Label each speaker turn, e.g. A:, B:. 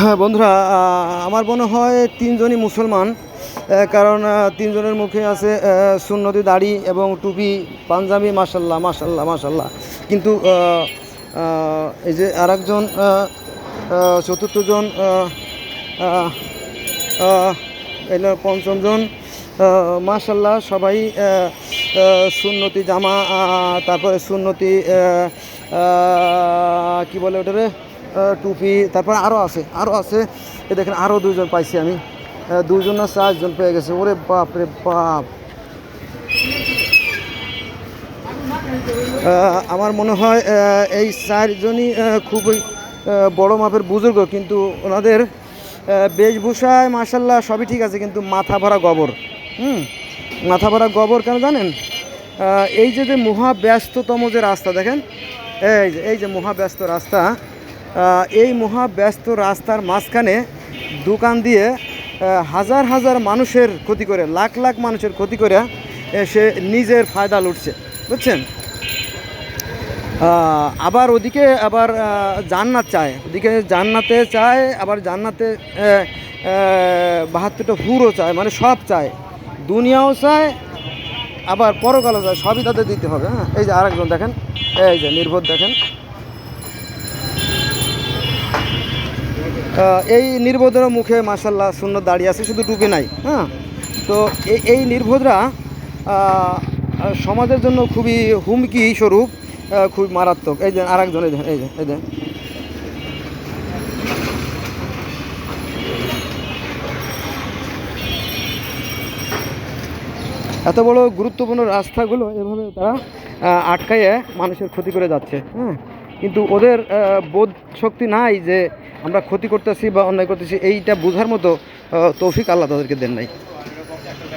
A: হ্যাঁ বন্ধুরা আমার মনে হয় তিনজনই মুসলমান কারণ তিনজনের মুখে আছে সুন্নতি দাড়ি এবং টুপি, পাঞ্জাবি মাসাল্লাহ মাসাল্লাহ মাসাল্লাহ কিন্তু এই যে আর একজন চতুর্থজন এলো পঞ্চমজন মাসাল্লাহ সবাই সুন্নতি জামা তারপরে সুন্নতি কি বলে ওটারে? টুপি, তারপরে আরও আছে আরও আছে। এ দেখেন আরও দুজন পাইছি আমি। দুজন না চারজন পেয়ে গেছে। ওরে বাপ রে বাপ। আমার মনে হয় এই চারজনই খুবই বড় মাপের বুজুর্গ। কিন্তু ওনাদের বেশভূষায় মাসাল্লাহ সবই ঠিক আছে। কিন্তু মাথা ভরা গোবর। হুম? মাথা ভরা গোবর কেন জানেন? এই যে যে মহাব্যস্ততম যে রাস্তা, দেখেন? এই যে এই যে মহাব্যস্ত রাস্তা এই মহাব্যস্ত রাস্তার মাঝখানে দোকান দিয়ে হাজার হাজার মানুষের ক্ষতি করে, লাখ লাখ মানুষের ক্ষতি করে সে নিজের ফায়দা লুটছে। বুঝছেন? আবার ওদিকে আবার জান্নাত চায়। ওদিকে জান্নাতে চায়, আবার জান্নাতে বাহাত্তরটা হুরও চায় মানে সব চায়। দুনিয়াও চায়, আবার পরকালও চায়। সবই তাদের দিতে হবে হ্যাঁ? এই যে আরেকজন দেখেন, এই যে নির্বোধ দেখেন। এই নির্বোধরা মুখে মাসাল্লাহ শূন্য দাঁড়িয়ে আছে, শুধু টুপি নাই হ্যাঁ? তো এই নির্বোধরা সমাজের জন্য খুবই হুমকি স্বরূপ খুবই মারাত্মক। এই যে আরেকজন, এই যে এই যে এই যে। এত বড় গুরুত্বপূর্ণ রাস্তাগুলো এভাবে তারা আটকাইয়ে মানুষের ক্ষতি করে যাচ্ছে হ্যাঁ? কিন্তু ওদের বোধ শক্তি নাই যে আমরা ক্ষতি করতেছি বা অন্যায় করতেছি এইটা বোঝার মতো তৌফিক আল্লাহ তাদেরকে দেন নাই।